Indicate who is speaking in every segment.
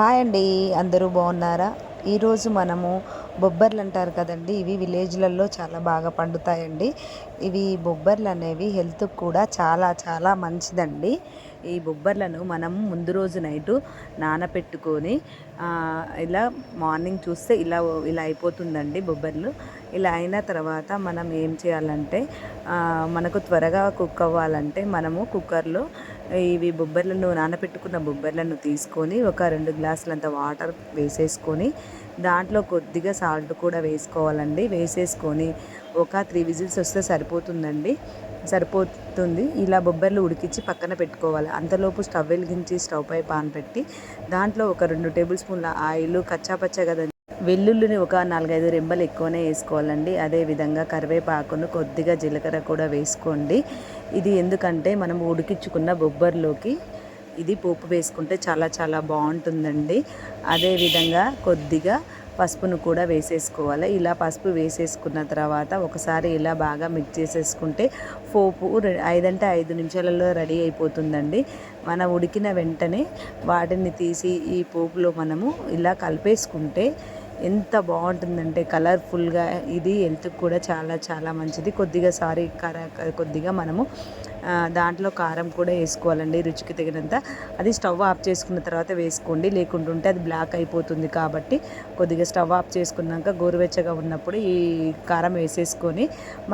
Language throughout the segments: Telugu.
Speaker 1: హాయ్ అండి అందరూ బాగున్నారా? ఈరోజు మనము బొబ్బర్లు అంటారు కదండి ఇవి విలేజ్లలో చాలా బాగా పండుతాయండి. ఇవి బొబ్బర్లు అనేవి హెల్త్కి కూడా చాలా చాలా మంచిదండి. ఈ బొబ్బర్లను మనం ముందు రోజు నైటు నానపెట్టుకొని ఇలా మార్నింగ్ చూస్తే ఇలా ఇలా అయిపోతుందండి బొబ్బర్లు. ఇలా అయిన తర్వాత మనం ఏం చేయాలంటే మనకు త్వరగా కుక్ అవ్వాలంటే మనము కుక్కర్లో ఇవి బొబ్బర్లను నానబెట్టుకున్న బొబ్బర్లను తీసుకొని ఒక రెండు గ్లాసులంత వాటర్ వేసేసుకొని దాంట్లో కొద్దిగా సాల్ట్ కూడా వేసుకోవాలండి. వేసేసుకొని ఒక త్రీ విజిల్స్ వస్తే సరిపోతుందండి. సరిపోతుంది. ఇలా బొబ్బర్లు ఉడికించి పక్కన పెట్టుకోవాలి. అంతలోపు స్టవ్ వెలిగించి స్టవ్ పై పాన్ పెట్టి దాంట్లో ఒక రెండు టేబుల్ స్పూన్ల ఆయిల్ కచ్చాపచ్చ కదా వెల్లుల్లిని ఒక నాలుగైదు రెంబలు ఎక్కువనే వేసుకోవాలండి. అదేవిధంగా కరివేపాకును కొద్దిగా జీలకర్ర కూడా వేసుకోండి. ఇది ఎందుకంటే మనం ఉడికించుకున్న బొబ్బర్లోకి ఇది పోపు వేసుకుంటే చాలా చాలా బాగుంటుందండి. అదేవిధంగా కొద్దిగా పసుపును కూడా వేసేసుకోవాలి. ఇలా పసుపు వేసేసుకున్న తర్వాత ఒకసారి ఇలా బాగా మిక్స్ చేసేసుకుంటే పోపు ఐదంటే ఐదు నిమిషాలలో రెడీ అయిపోతుందండి. మన ఉడికిన వెంటనే వాటిని తీసి ఈ పోపులో మనము ఇలా కలిపేసుకుంటే ఎంత బాగుంటుందంటే కలర్ఫుల్గా ఇది హెల్త్కి కూడా చాలా చాలా మంచిది. కొద్దిగా సారీ కర కొద్దిగా మనము దాంట్లో కారం కూడా వేసుకోవాలండి రుచికి తగినంత. అది స్టవ్ ఆఫ్ చేసుకున్న తర్వాత వేసుకోండి. లేకుంటుంటే అది బ్లాక్ అయిపోతుంది కాబట్టి కొద్దిగా స్టవ్ ఆఫ్ చేసుకున్నాక గోరువెచ్చగా ఉన్నప్పుడు ఈ కారం వేసేసుకొని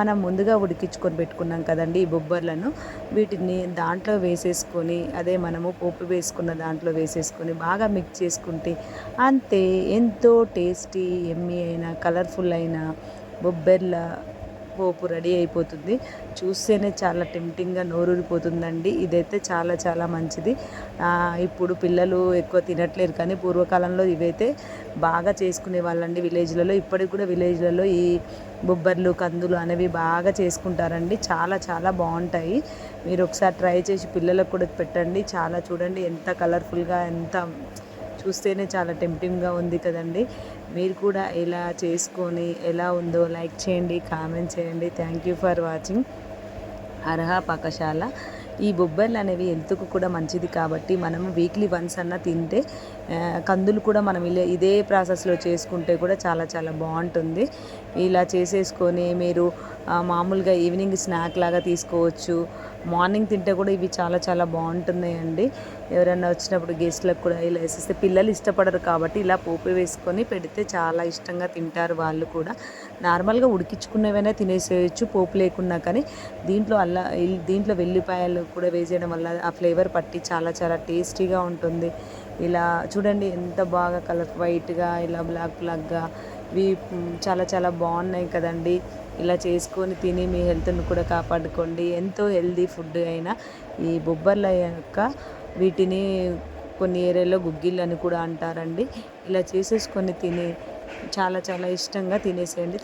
Speaker 1: మనం ముందుగా ఉడికించుకొని పెట్టుకున్నాం కదండి ఈ బొబ్బర్లను. వీటిని దాంట్లో వేసేసుకొని అదే మనము పోపు వేసుకున్న దాంట్లో వేసేసుకొని బాగా మిక్స్ చేసుకుంటే అంతే ఎంతో టేస్ట్ ఎమ్మి అయిన కలర్ఫుల్ అయిన బొబ్బెర్ల పోపు రెడీ అయిపోతుంది. చూస్తేనే చాలా టెంప్టింగ్గా నోరూరిపోతుందండి. ఇదైతే చాలా చాలా మంచిది. ఇప్పుడు పిల్లలు ఎక్కువ తినట్లేరు కానీ పూర్వకాలంలో ఇవైతే బాగా చేసుకునే వాళ్ళండి విలేజ్లలో. ఇప్పటికి కూడా విలేజ్లలో ఈ బొబ్బర్లు కందులు అనేవి బాగా చేసుకుంటారండి. చాలా చాలా బాగుంటాయి. మీరు ఒకసారి ట్రై చేసి పిల్లలకు కూడా పెట్టండి. చాలా చూడండి ఎంత కలర్ఫుల్గా ఎంత చూస్తేనే చాలా టెంప్టింగ్గా ఉంది కదండి. మీరు కూడా ఇలా చేసుకొని ఎలా ఉందో లైక్ చేయండి కామెంట్ చేయండి. Thank you for watching Arha Pakasala. ఈ బొబ్బర్లు అనేవి హెల్త్కు కూడా మంచిది కాబట్టి మనం వీక్లీ వన్స్ అన్న తింటే కందులు కూడా మనం ఇలా ఇదే ప్రాసెస్లో చేసుకుంటే కూడా చాలా చాలా బాగుంటుంది. ఇలా చేసేసుకొని మీరు మామూలుగా ఈవినింగ్ స్నాక్ లాగా తీసుకోవచ్చు. మార్నింగ్ తింటే కూడా ఇవి చాలా చాలా బాగుంటున్నాయండి. ఎవరైనా వచ్చినప్పుడు గెస్ట్లకు కూడా ఇలా వేసేస్తే పిల్లలు ఇష్టపడరు కాబట్టి ఇలా పోపు వేసుకొని పెడితే చాలా ఇష్టంగా తింటారు వాళ్ళు కూడా. నార్మల్గా ఉడికించుకున్నవైనా తినేసేయచ్చు పోపు లేకున్నా కానీ. దీంట్లో అల్లా దీంట్లో వెల్లిపాయలు కూడా వేసేయడం వల్ల ఆ ఫ్లేవర్ పట్టి చాలా చాలా టేస్టీగా ఉంటుంది. ఇలా చూడండి ఎంత బాగా కలర్ వైట్గా ఇలా బ్లాక్ బ్లాక్గా ఇవి చాలా చాలా బాగున్నాయి కదండి. ఇలా చేసుకొని తిని మీ హెల్త్ని కూడా కాపాడుకోండి. ఎంతో హెల్దీ ఫుడ్ అయినా ఈ బొబ్బర్ల యొక్క వీటిని కొన్ని ఏరియాలో గుగ్గిళ్ళు అని కూడా అంటారండి. ఇలా చేసేసుకొని తిని చాలా చాలా ఇష్టంగా తినేసేయండి.